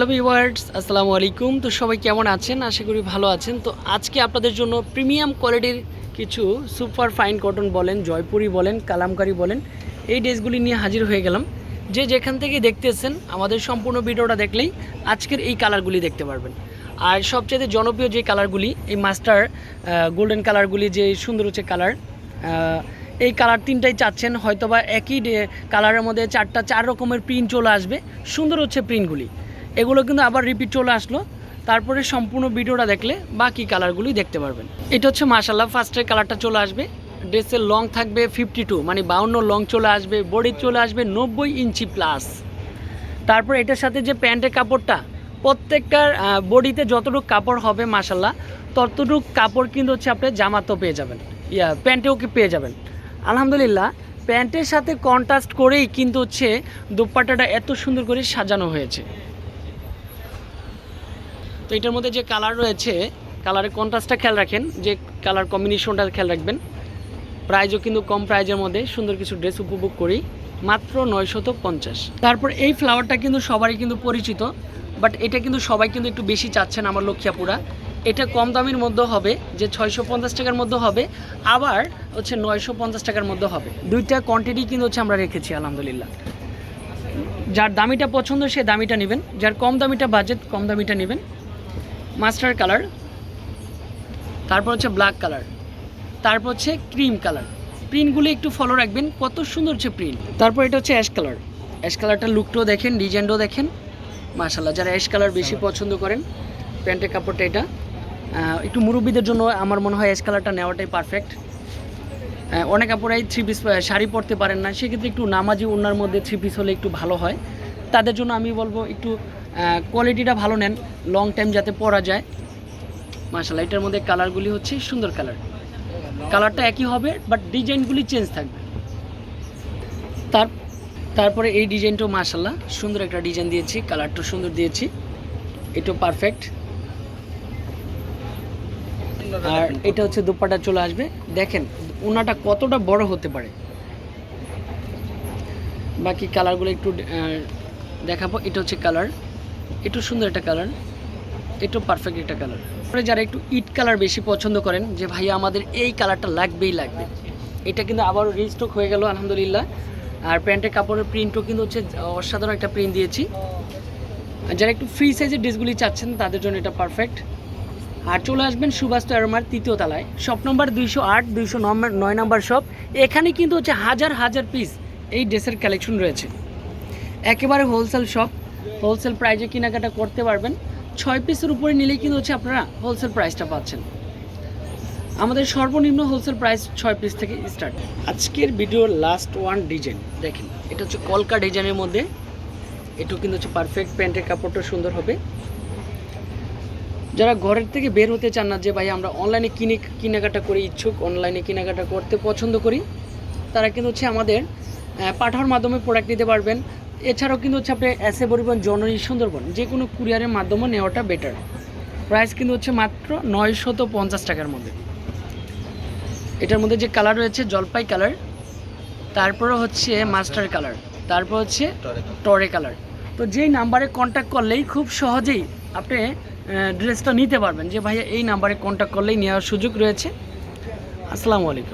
Hello viewers আসসালামু আলাইকুম। তো সবাই কেমন আছেন? আশা করি ভালো আছেন। তো আজকে আপনাদের জন্য প্রিমিয়াম কোয়ালিটির কিছু সুপার ফাইন কটন বলেন, জয়পুরি বলেন, কালামকারি বলেন, এই ড্রেসগুলি নিয়ে হাজির হয়ে গেলাম। যে যেখান থেকে দেখতেছেন, আমাদের সম্পূর্ণ ভিডিওটা দেখলেই আজকের এই কালারগুলি দেখতে পারবেন। আর সবচেয়ে জনপ্রিয় যে কালারগুলি এই মাস্টার গোল্ডেন কালারগুলি যে সুন্দর হচ্ছে কালার এই কালার তিনটাই চাচ্ছেন। হয়তোবা একই কালারের মধ্যে চারটা চার রকমের প্রিন্ট চলে আসবে। সুন্দর হচ্ছে প্রিন্টগুলি এগুলো কিন্তু আবার রিপিট চলে আসলো। তারপরে সম্পূর্ণ ভিডিওটা দেখলে বাকি কালারগুলি দেখতে পারবেন। এটা হচ্ছে মাশাল্লাহ ফার্স্টের কালারটা চলে আসবে। ড্রেসের লং থাকবে ফিফটি টু মানে বাউন্ন লং চলে আসবে বডি চলে আসবে নব্বই ইঞ্চি প্লাস তারপর এটার সাথে যে প্যান্টের কাপড়টা, প্রত্যেকটার বডিতে যতটুকু কাপড় হবে মাসাল্লাহ ততটুকু কাপড় কিন্তু হচ্ছে আপনি জামাতেও পেয়ে যাবেন। ইয়া, প্যান্টেও কি পেয়ে যাবেন। আলহামদুলিল্লাহ, প্যান্টের সাথে কন্ট্রাস্ট করেই কিন্তু হচ্ছে দোপাট্টাটা এত সুন্দর করে সাজানো হয়েছে। তো এটার মধ্যে যে কালার রয়েছে কালারের কন্ট্রাস্টটা খেয়াল রাখেন, যে কালার কম্বিনেশনটা খেয়াল রাখবেন। প্রাইজও কিন্তু কম প্রাইজের মধ্যে, সুন্দর কিছু ড্রেস উপভোগ করি, মাত্র নয়শত পঞ্চাশ। তারপর এই ফ্লাওয়ারটা কিন্তু সবারই কিন্তু পরিচিত বাট এটা কিন্তু সবাই কিন্তু একটু বেশি চাচ্ছেন আমার লক্ষ্যাপুরা এটা কম দামের মধ্যে হবে, যে ছয়শো পঞ্চাশ টাকার মধ্যে হবে, আবার হচ্ছে নয়শো পঞ্চাশ টাকার মধ্যে হবে। দুইটা কোয়ান্টিটি কিন্তু হচ্ছে আমরা রেখেছি, আলহামদুলিল্লাহ। যার দামিটা পছন্দ, সে দামিটা নেবেন। যার কম দামিটা বাজেট কম দামিটা নেবেন। মাস্টার কালার তারপর হচ্ছে ব্ল্যাক কালার তারপর হচ্ছে ক্রিম কালার। প্রিন্টগুলো একটু ফলো রাখবেন কত সুন্দর হচ্ছে প্রিন্ট। তারপর এটা হচ্ছে অ্যাশ কালার অ্যাশ কালারটা লুকটাও দেখেন ডিজাইনটাও দেখেন। মাশাল্লাহ যারা অ্যাশ কালার বেশি পছন্দ করেন প্যান্টের কাপড়টা এটা। একটু মুরব্বীদের জন্য আমার মনে হয় অ্যাশ কালারটা নেওয়াটাই পারফেক্ট অনেক কাপড়াই থ্রি পিস শাড়ি পরতে পারেন না সেক্ষেত্রে একটু নামাজি ওনার মধ্যে থ্রি পিস হলে একটু ভালো হয়। তাদের জন্য আমি বলব একটু কোয়ালিটিটা ভালো নেন লং টাইম যাতে পরা যায়। মাশাল্লাহ এটার মধ্যে কালারগুলি হচ্ছে সুন্দর কালার কালারটা একই হবে বাট ডিজাইনগুলি চেঞ্জ থাকবে। তার, তারপরে এই ডিজাইনটাও মাশাল্লাহ সুন্দর একটা ডিজাইন দিয়েছি কালারটা সুন্দর দিয়েছি। এটাও পারফেক্ট আর এটা হচ্ছে দুপাটা চলে আসবে। দেখেন, ওনাটা কতটা বড় হতে পারে। বাকি কালারগুলো একটু দেখাবো, এটা হচ্ছে কালার একটু সুন্দর একটা কালার এটাও পারফেক্ট একটা কালার তারপরে যারা একটু ইট কালার বেশি পছন্দ করেন, যে ভাইয়া আমাদের এই কালারটা লাগবেই লাগবে। এটা কিন্তু আবারও রিস্টক হয়ে গেল, আলহামদুলিল্লাহ। আর প্যান্টের কাপড়ের প্রিন্টও কিন্তু হচ্ছে অসাধারণ একটা প্রিন্ট দিয়েছি। আর যারা একটু ফ্রি সাইজের ড্রেসগুলি চাচ্ছেন, তাদের জন্য এটা পারফেক্ট আর চলে আসবেন সুভাষ অ্যারোমার তৃতীয় তলায়। শপ নম্বর দুইশো আট, দুইশো নয় নম্বর শপ এখানে কিন্তু হচ্ছে হাজার হাজার পিস এই ড্রেসের কালেকশন রয়েছে। একেবারে হোলসেল শপ হোলসেল প্রাইজে কেনাকাটা করতে পারবেন। ছয় পিসের উপরে নিলেই কিন্তু হচ্ছে আপনারা হোলসেল প্রাইসটা পাচ্ছেন। আমাদের সর্বনিম্ন হোলসেল প্রাইস ছয় পিস থেকে স্টার্ট। আজকের ভিডিওর লাস্ট ওয়ান ডিজাইন দেখেন, এটা হচ্ছে কলকা ডিজাইনের মধ্যে। এটাও কিন্তু হচ্ছে পারফেক্ট প্যান্টের কাপড়টা সুন্দর হবে। যারা ঘরের থেকে বের হতে চান না, যে ভাই আমরা অনলাইনে কিনে কেনাকাটা করি ইচ্ছুক অনলাইনে কেনাকাটা করতে পছন্দ করি, তারা কিন্তু হচ্ছে আমাদের পাঠানোর মাধ্যমে প্রোডাক্ট নিতে পারবেন। এছাড়াও কিন্তু হচ্ছে আপনি এসে পরিবহন জননী সুন্দরবন যে কোনো কুরিয়ারের মাধ্যমে নেওয়াটা বেটার প্রাইস কিন্তু হচ্ছে মাত্র নয়শত পঞ্চাশ টাকার মধ্যে। এটার মধ্যে যে কালার রয়েছে জলপাই কালার তারপরে হচ্ছে মাস্টার কালার তারপর হচ্ছে টরে কালার তো যেই নাম্বারে কন্ট্যাক্ট করলেই খুব সহজেই আপনি ড্রেসটা নিতে পারবেন। যে ভাইয়া এই নাম্বারে কন্ট্যাক্ট করলেই নেওয়ার সুযোগ রয়েছে। আসসালামু আলাইকুম।